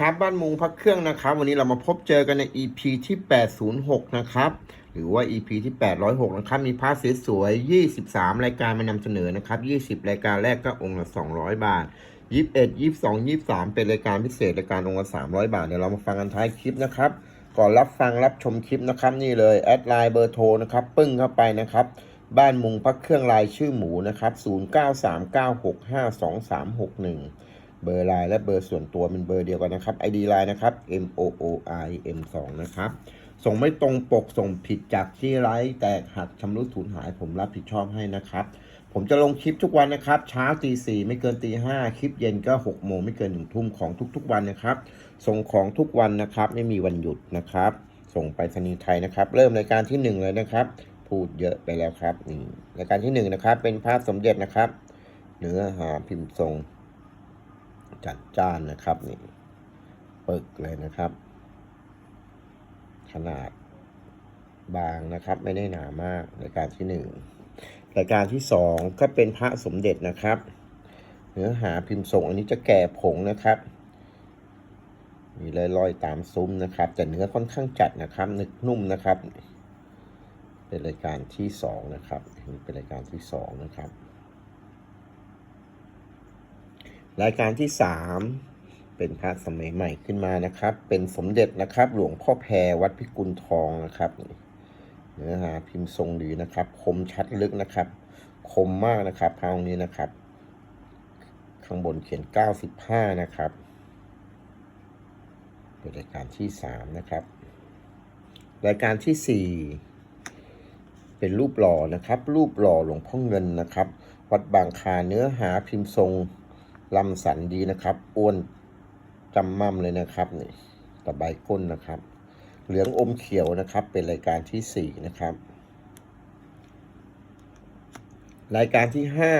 ครับบ้านมุงพักเครื่องนะครับ วันนี้เรามาพบเจอกันใน EP ที่ 806 นะครับ หรือว่า EP ที่ 806 นะครับ มีพาร์ทสวยๆ23 รายการมานำเสนอนะครับ 20 รายการแรกก็องค์ละ 200 บาท 21 22 23 เป็นรายการพิเศษรายการองค์ละ 300 บาท เดี๋ยวเรามาฟังกันท้ายคลิปนะครับ ก่อนรับฟังรับชมคลิปนะครับ นี่เลยแอดไลน์เบอร์โทรนะครับ ปึ้งเข้าไปนะครับบ้านมุงพักเครื่องลายชื่อหมูนะครับ0939652361 เบอร์ไลน์และเบอร์ส่วนตัวเป็นเบอร์เดียวกันนะครับ ID ไลน์นะครับ M O O I M 2นะครับ ส่งไม่ตรงปกส่งผิดจากที่ไลฟ์แตกหักชำรุดสูญหาย ผมรับผิดชอบให้นะครับ ผมจะลงคลิปทุกวันนะครับ เช้าตีสี่ไม่เกินตีห้าคลิปเย็นก็หกโมงไม่เกินหนึ่งทุ่มของทุกๆวันนะครับ ส่งของทุกวันนะครับ ไม่มีวันหยุดนะครับ ส่งไปรษณีไทยนะครับ เริ่มรายการที่หนึ่งเลยนะครับพูดเยอะไปแล้วครับนี่รายการที่หนึ่งนะครับ เป็นภาพสมเด็จนะครับ เนื้อหาพิมพ์ทรง จัดจ้านนะครับนี่ปึกเลยนะครับ ขนาดบางนะครับ ไม่ได้หนามากรายการที่หนึ่งรายการที่สองก็เป็นพระสมเด็จนะครับ เนื้อหาพิมพ์ทรงอันนี้จะแก่ผงนะครับมีรอยๆตามซุ้มนะครับ แต่เนื้อค่อนข้างจัดนะครับนึกนุ่มนะครับ เป็นรายการที่สองนะครับนี่เป็นรายการที่สองนะครับ รายการที่สามเป็นพระสมัยใหม่ขึ้นมานะครับ เป็นสมเด็จนะครับ หลวงพ่อแพรวัดพิกุลทองนะครับ เนื้อหาพิมพ์ทรงดีนะครับ คมชัดลึกนะครับ คมมากนะครับพระองค์นี้นะครับ ข้างบนเขียน 95 นะครับ เป็นรายการที่สามนะครับ รายการที่สี่เป็นรูปหล่อนะครับ รูปหล่อหลวงพ่อเงินนะครับ วัดบางคาเนื้อหาพิมพ์ทรง ลำสันดีนะครับอ้วนจำมั่มเลยนะครับนี่ตะไบก้นนะครับ เหลืองอมเขียวนะครับ เป็นรายการที่สี่นะครับ รายการที่ห้า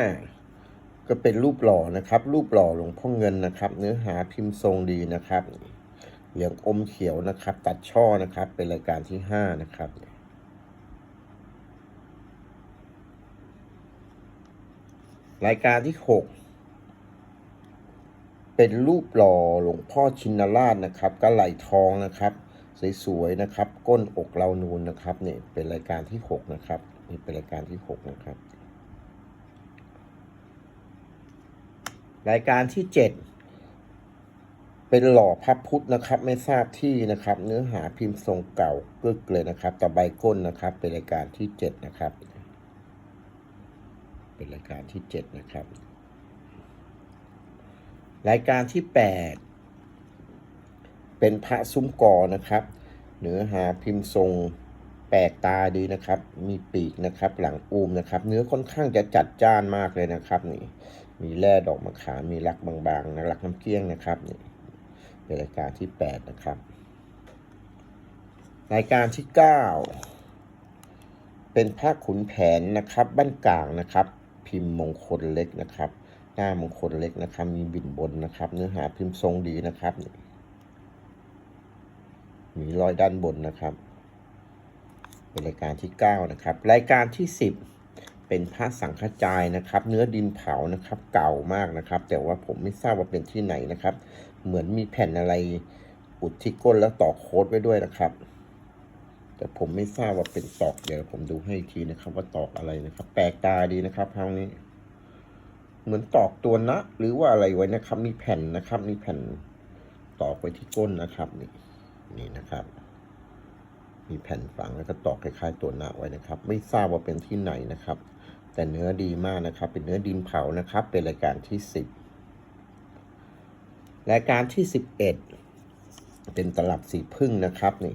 ก็เป็นรูปหล่อนะครับ รูปหล่อหลวงพ่อเงินนะครับ เนื้อหาพิมพ์ทรงดีนะครับ เหลืองอมเขียวนะครับ ตัดช่อนะครับ เป็นรายการที่ห้านะครับรายการที่หก เป็นรูปหล่อหลวงพ่อชินราชนะครับกระไหลทองนะครับ สวยๆนะครับ ก้นอกเรานูนนะครับเนี่ยเป็นรายการที่หกนะครับนี่เป็นรายการที่หกนะครับ รายการที่เจ็ดเป็นหล่อพระพุทธนะครับ ไม่ทราบที่นะครับ เนื้อหาพิมพ์ทรงเก่ากึกเลยนะครับตะไบก้นนะครับ เป็นรายการที่เจ็ดนะครับ เป็นรายการที่เจ็ดนะครับ รายการที่ 8 เป็นพระซุ้มกอนะครับ เนื้อหาพิมพ์ทรงแปลกตาดีนะครับ มีปีกนะครับ หลังอูมนะครับ เนื้อค่อนข้างจะจัดจ้านมากเลยนะครับ นี่ มีแร่ดอกมะขามมีรักบางๆนะรักน้ำเกลี้ยงนะครับนี่เป็นรายการที่ 8 นะครับ รายการที่ 9 เป็นพระขุนแผนนะครับ บ้านกลางนะครับ พิมพ์มงคลเล็กนะครับ หน้ามงคลเล็กนะครับ มีบินบนนะครับ เนื้อหาพิมพ์ทรงดีนะครับ มีรอยด้านบนนะครับ เป็นรายการที่ 9 นะครับ รายการที่ 10 เป็นพระสังฆจายนะครับ เนื้อดินเผานะครับ เก่ามากนะครับ แต่ว่าผมไม่ทราบว่าเป็นที่ไหนนะครับ เหมือนมีแผ่นอะไรอุดที่ก้นแล้วต่อโค้ดไว้ด้วยนะครับ แต่ผมไม่ทราบว่าเป็นตอกเดี๋ยวผมดูให้อีกทีนะครับ ว่าตอกอะไรนะครับ แปลกตาดีนะครับคราวนี้ เหมือนตอกตัวนะ หรือว่าอะไรไว้นะครับ มีแผ่นนะครับ มีแผ่นตอกไว้ที่ก้นนะครับนี่นี่นะครับ มีแผ่นฝังแล้วก็ตอกคล้ายๆตัวนะไว้นะครับ ไม่ทราบว่าเป็นที่ไหนนะครับ แต่เนื้อดีมากนะครับ เป็นเนื้อดินเผานะครับ เป็นรายการที่สิบรายการที่สิบเอ็ดเป็นตลับสีพึ่งนะครับนี่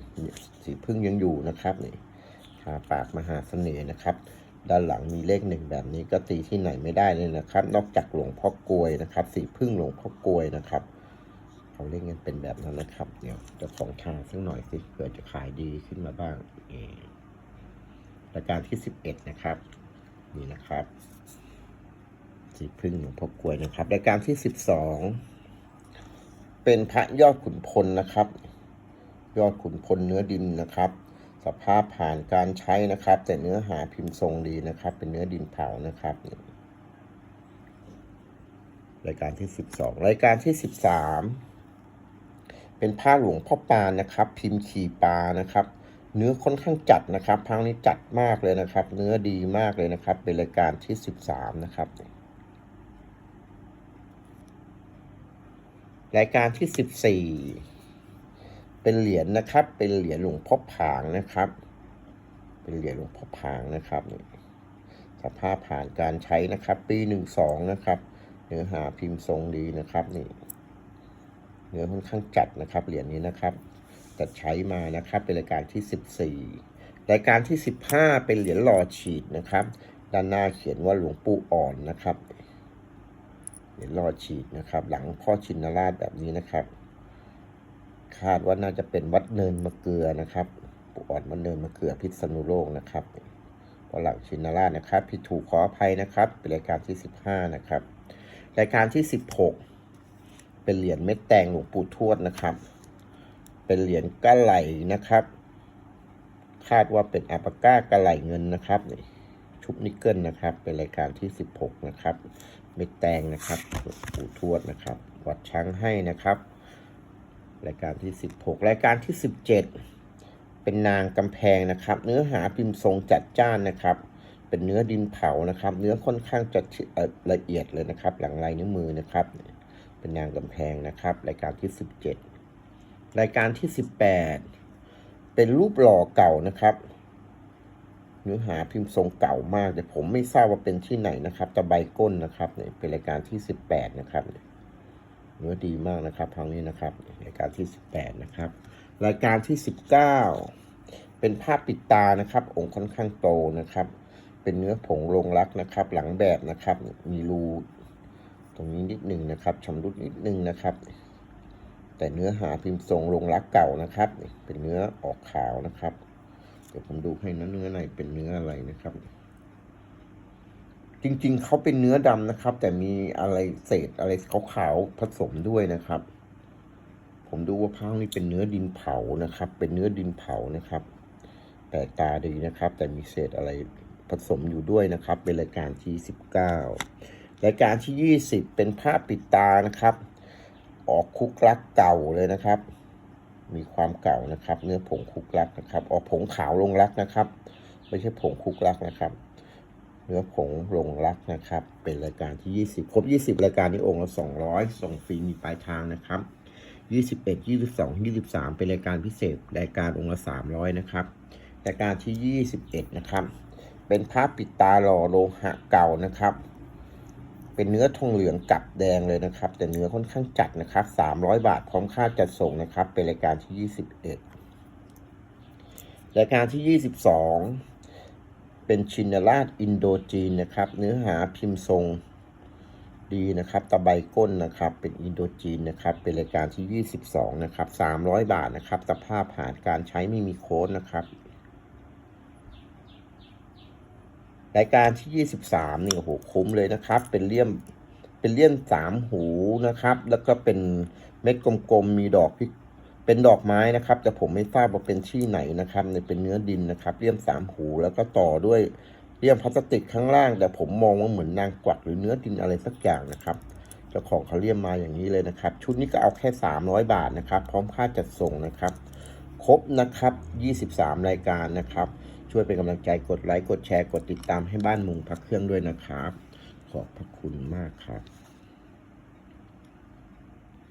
สีพึ่งยังอยู่นะครับนี่ทาปากมหาเสน่ห์นะครับ ด้านหลังมีเลขหนึ่งแบบนี้ก็ตีที่ไหนไม่ได้เลยนะครับ นอกจากหลวงพ่อกลวยนะครับ สีพึ่งหลวงพ่อกลวยนะครับเขาเล่นกันเป็นแบบนั้นนะครับ เดี๋ยวจะของทางสักหน่อยสิเผื่อจะขายดีขึ้นมาบ้างเอรายการที่สิบเอ็ดนะครับ นี่นะครับ สีพึ่งหลวงพ่อกลวยนะครับรายการที่สิบสองเป็นพระยอดขุนพลนะครับ ยอดขุนพลเนื้อดินนะครับ สภาพผ่านการใช้นะครับ แต่เนื้อหาพิมพ์ทรงดีนะครับ เป็นเนื้อดินเผานะครับ รายการที่สิบสองรายการที่สิบสามเป็นผ้าหลวงพ่อปานนะครับ พิมพ์ขี่ปลานะครับ เนื้อค่อนข้างจัดนะครับพังนี้จัดมากเลยนะครับ เนื้อดีมากเลยนะครับ เป็นรายการที่สิบสามนะครับรายการที่สิบสี่ เป็นเหรียญนะครับ เป็นเหรียญหลวงพ่อผางนะครับ เป็นเหรียญหลวงพ่อผางนะครับนี่สภาพผ่านการใช้นะครับ ปีหนึ่งสองนะครับ เนื้อหาพิมพ์ทรงดีนะครับนี่เนื้อค่อนข้างจัดนะครับเหรียญนี้นะครับจัดใช้มานะครับเป็นรายการที่ 14 รายการที่ 15 เป็นเหรียญหล่อฉีดนะครับ ด้านหน้าเขียนว่าหลวงปู่อ่อนนะครับ เหรียญหล่อฉีดนะครับ หลังพ่อชินราชแบบนี้นะครับ คาดว่าน่าจะเป็นวัดเนินมะเกลือนะครับปู่อ่อนวัดเนินมะเกลือพิษณุโลกนะครับพอหลังชินราชนะครับผิดถูกขออภัยนะครับ เป็นรายการที่ 15 นะครับ รายการที่ 16 เป็นเหรียญเม็ดแตงหลวงปู่ทวดนะครับ เป็นเหรียญกะไหลนะครับ คาดว่าเป็นอาปาก้ากะไหลเงินนะครับชุบนิกเกิลนะครับ เป็นรายการที่ 16 นะครับ เม็ดแตงนะครับหลวงปู่ทวดนะครับ วัดช้างให้นะครับ รายการที่ 16 รายการที่ 17 เป็นนางกำแพงนะครับ เนื้อหาพิมพ์ทรงจัดจ้านนะครับ เป็นเนื้อดินเผานะครับ เนื้อค่อนข้างจะละเอียดเลยนะครับ หลังลายนิ้วมือนะครับ เป็นนางกำแพงนะครับ รายการที่ 17 รายการที่ 18 เป็นรูปหล่อเก่านะครับ เนื้อหาพิมพ์ทรงเก่ามากแต่ผมไม่ทราบว่าเป็นที่ไหนนะครับตะไบก้นนะครับเนี่ยเป็นรายการที่ 18 นะครับ เนื้อดีมากนะครับทางนี้นะครับรายการที่ 18 นะครับ รายการที่ 19 เป็นภาพปิดตานะครับองค์ค่อนข้างโตนะครับ เป็นเนื้อผงลงรักนะครับ หลังแบบนะครับมีรูตรงนี้นิดหนึ่งนะครับชำรุดนิดหนึ่งนะครับ แต่เนื้อหาพิมพ์ทรงลงรักเก่านะครับ เป็นเนื้อออกขาวนะครับ เดี๋ยวผมดูให้นะเนื้อในเป็นเนื้ออะไรนะครับ จริง ๆ เขาเป็นเนื้อดำนะครับ แต่มีอะไรเศษอะไรขาวๆผสมด้วยนะครับ ผมดูว่าพ้างนี่เป็นเนื้อดินเผานะครับ เป็นเนื้อดินเผานะครับแปลกตาดีนะครับ แต่มีเศษอะไรผสมอยู่ด้วยนะครับ เป็นรายการที่19รายการที่20เป็นภาพปิดตานะครับ ออกคุกลักเก่าเลยนะครับ มีความเก่านะครับ เนื้อผงคุกลักนะครับ ออกผงขาวลงรักนะครับ ไม่ใช่ผงคุกลักนะครับ เนื้อผงลงรักนะครับ เป็นรายการที่ 20 ครบ 20 รายการนี้องค์ละ200 ส่งฟรีมีปลายทางนะครับ 21 22 23 เป็นรายการพิเศษ รายการองค์ละ300 นะครับ รายการที่ 21 นะครับ เป็นภาพปิดตาหล่อโลหะเก่านะครับ เป็นเนื้อทองเหลืองกับแดงเลยนะครับ แต่เนื้อค่อนข้างจัดนะครับ 300 บาทพร้อมค่าจัดส่งนะครับ เป็นรายการที่ 21 รายการที่ 22 เป็นชินราชอินโดจีนนะครับ เนื้อหาพิมพ์ทรงดีนะครับตะไบก้นนะครับ เป็นอินโดจีนนะครับ เป็นรายการที่ 22 นะครับ 300 บาทนะครับ สภาพผ่านการใช้ไม่มีโค้ดนะครับ รายการที่ 23 นี่โอ้โหคุ้มเลยนะครับ เป็นเลี่ยมเป็นเลี่ยมสามหูนะครับ แล้วก็เป็นเม็ดกลมๆ มีดอกพิ เป็นดอกไม้นะครับ แต่ผมไม่ทราบว่าเป็นที่ไหนนะครับในเป็นเนื้อดินนะครับเลี่ยมสามหูแล้วก็ต่อด้วยเลี่ยมพลาสติกข้างล่าง แต่ผมมองว่าเหมือนนางกวักหรือเนื้อดินอะไรสักอย่างนะครับเจ้าของเขาเลี่ยมมาอย่างนี้เลยนะครับ ชุดนี้ก็เอาแค่ 300 บาทนะครับ พร้อมค่าจัดส่งนะครับ ครบนะครับ 23 รายการนะครับ ช่วยเป็นกำลังใจกดไลค์กดแชร์กดติดตามให้บ้านมุงพักเครื่องด้วยนะครับ ขอบพระคุณมากครับ